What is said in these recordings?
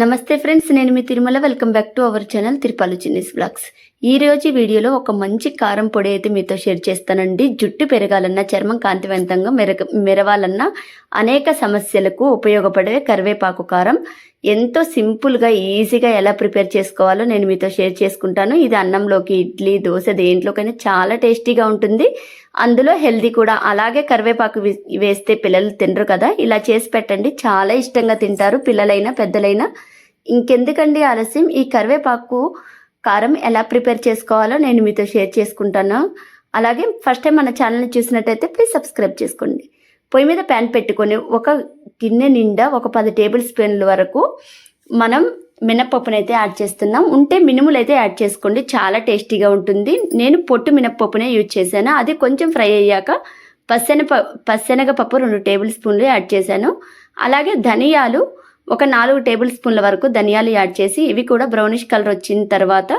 నమస్తే ఫ్రెండ్స్ నేను మీ Tirumala. Welcome back to our channel Tirupalu Chinnis vlogs ఈ రోజు వీడియోలో ఒక మంచి కారం పొడి అయితే మీతో షేర్ చేస్తానండి. జుట్టు పెరగాలన్నా చర్మం కాంతివంతంగా మెరగ మెరవాలన్నా అనేక సమస్యలకు ఉపయోగపడే కరివేపాకు కారం. ఎంతో సింపుల్గా ఈజీగా ఎలా ప్రిపేర్ చేసుకోవాలో నేను మీతో షేర్ చేసుకుంటాను. ఇది అన్నంలోకి ఇడ్లీ దోశ దేంట్లోకైనా చాలా టేస్టీగా ఉంటుంది. అందులో హెల్దీ కూడా. అలాగే కరివేపాకు వేస్తే పిల్లలు తినరు కదా. ఇలా చేసి పెట్టండి. చాలా ఇష్టంగా తింటారు పిల్లలైనా పెద్దలైనా. ఇంకెందుకండి ఆలస్యం? ఈ కరివేపాకు కారం ఎలా ప్రిపేర్ చేసుకోవాలో నేను మీతో షేర్ చేసుకుంటాను. అలాగే ఫస్ట్ టైం మన ఛానల్ని చూసినట్టయితే ప్లీజ్ సబ్స్క్రైబ్ చేసుకోండి. పొయ్యి మీద ప్యాన్ పెట్టుకొని ఒక గిన్నె నిండా ఒక పది టేబుల్ స్పూన్ల వరకు మనం మినప్పప్పును అయితే యాడ్ చేస్తున్నాం. ఉంటే మినుములు అయితే యాడ్ చేసుకోండి. చాలా టేస్టీగా ఉంటుంది. నేను పొట్టు మినప్పప్పునే యూజ్ చేశాను. అది కొంచెం ఫ్రై అయ్యాక పచ్చెనప పప్పు రెండు టేబుల్ స్పూన్లు యాడ్ చేశాను. అలాగే ధనియాలు ఒక నాలుగు టేబుల్ స్పూన్ల వరకు ధనియాలు యాడ్ చేసి ఇవి కూడా బ్రౌనిష్ కలర్ వచ్చిన తర్వాత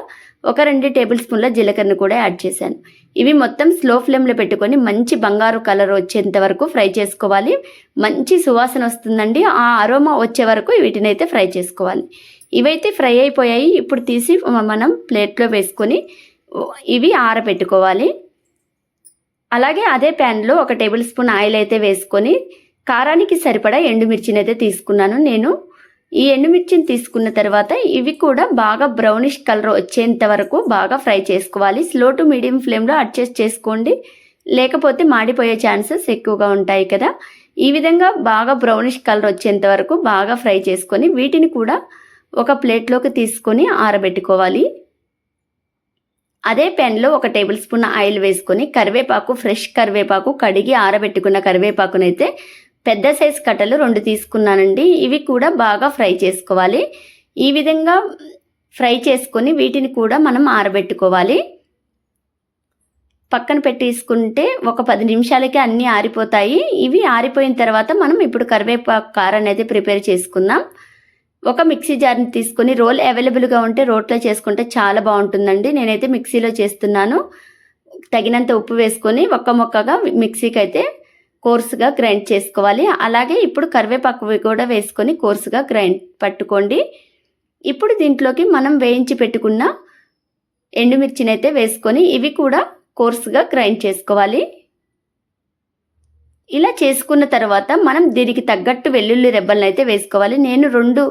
ఒక రెండు టేబుల్ స్పూన్ల జీలకర్రను కూడా యాడ్ చేశాను. ఇవి మొత్తం స్లో ఫ్లేమ్లో పెట్టుకొని మంచి బంగారు కలర్ వచ్చేంత వరకు ఫ్రై చేసుకోవాలి. మంచి సువాసన వస్తుందండి. ఆ అరోమా వచ్చే వరకు వీటిని అయితే ఫ్రై చేసుకోవాలి. ఇవైతే ఫ్రై అయిపోయాయి. ఇప్పుడు తీసి మనం ప్లేట్లో వేసుకొని ఇవి ఆరబెట్టుకోవాలి. అలాగే అదే ప్యాన్లో ఒక టేబుల్ స్పూన్ ఆయిల్ అయితే వేసుకొని కారానికి సరిపడా ఎండుమిర్చిని అయితే తీసుకున్నాను. నేను ఈ ఎండుమిర్చిని తీసుకున్న తర్వాత ఇవి కూడా బాగా బ్రౌనిష్ కలర్ వచ్చేంత వరకు బాగా ఫ్రై చేసుకోవాలి. స్లో టు మీడియం ఫ్లేమ్లో అడ్జస్ట్ చేసుకోండి. లేకపోతే మాడిపోయే ఛాన్సెస్ ఎక్కువగా ఉంటాయి కదా. ఈ విధంగా బాగా బ్రౌనిష్ కలర్ వచ్చేంత వరకు బాగా ఫ్రై చేసుకొని వీటిని కూడా ఒక ప్లేట్లోకి తీసుకొని ఆరబెట్టుకోవాలి. అదే పెన్లో ఒక టేబుల్ స్పూన్ ఆయిల్ వేసుకొని కరివేపాకు ఫ్రెష్ కరివేపాకు కడిగి ఆరబెట్టుకున్న కరివేపాకునైతే పెద్ద సైజ్ కట్టలు రెండు తీసుకున్నానండి. ఇవి కూడా బాగా ఫ్రై చేసుకోవాలి. ఈ విధంగా ఫ్రై చేసుకొని వీటిని కూడా మనం ఆరబెట్టుకోవాలి. పక్కన పెట్టేసుకుంటే ఒక పది నిమిషాలకి అన్నీ ఆరిపోతాయి. ఇవి ఆరిపోయిన తర్వాత మనం ఇప్పుడు కరివేపాకు కారం అనేది ప్రిపేర్ చేసుకుందాం. ఒక మిక్సీ జార్ని తీసుకొని రోల్ అవైలబుల్గా ఉంటే రోట్లో చేసుకుంటే చాలా బాగుంటుందండి. నేనైతే మిక్సీలో చేస్తున్నాను. తగినంత ఉప్పు వేసుకొని ఒక్క మొక్కగా మిక్సీకి అయితే కోర్సుగా గ్రైండ్ చేసుకోవాలి. అలాగే ఇప్పుడు కరివేపాకు కూడా వేసుకొని కోర్సుగా గ్రైండ్ పట్టుకోండి. ఇప్పుడు దీంట్లోకి మనం వేయించి పెట్టుకున్న ఎండుమిర్చినైతే వేసుకొని ఇవి కూడా కోర్సుగా గ్రైండ్ చేసుకోవాలి. ఇలా చేసుకున్న తర్వాత మనం దీనికి తగ్గట్టు వెల్లుల్లి రెబ్బలను అయితే వేసుకోవాలి. నేను రెండు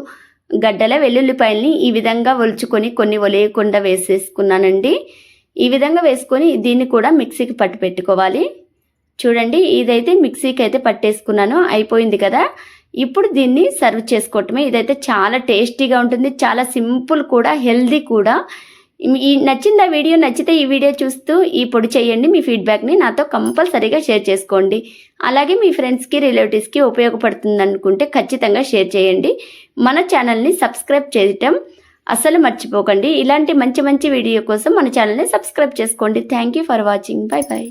గడ్డల వెల్లుల్లిపాయల్ని ఈ విధంగా ఒలుచుకొని కొన్ని ఒలేయకుండా వేసేసుకున్నానండి. ఈ విధంగా వేసుకొని దీన్ని కూడా మిక్సీకి పట్టు పెట్టుకోవాలి. చూడండి ఇదైతే మిక్సీకి అయితే పట్టేసుకున్నాను అయిపోయింది కదా. ఇప్పుడు దీన్ని సర్వ్ చేసుకోవటమే. ఇదైతే చాలా టేస్టీగా ఉంటుంది చాలా సింపుల్ కూడా హెల్దీ కూడా. ఈ నచ్చింది ఆ వీడియో? నచ్చితే ఈ వీడియో చూస్తూ ఈ పొడి చేయండి. మీ ఫీడ్బ్యాక్ని నాతో కంపల్సరీగా షేర్ చేసుకోండి. అలాగే మీ ఫ్రెండ్స్కి రిలేటివ్స్కి ఉపయోగపడుతుంది అనుకుంటే ఖచ్చితంగా షేర్ చేయండి. మన ఛానల్ని సబ్స్క్రైబ్ చేయటం అస్సలు మర్చిపోకండి. ఇలాంటి మంచి మంచి వీడియో కోసం మన ఛానల్ని సబ్స్క్రైబ్ చేసుకోండి. Thank you for watching. Bye bye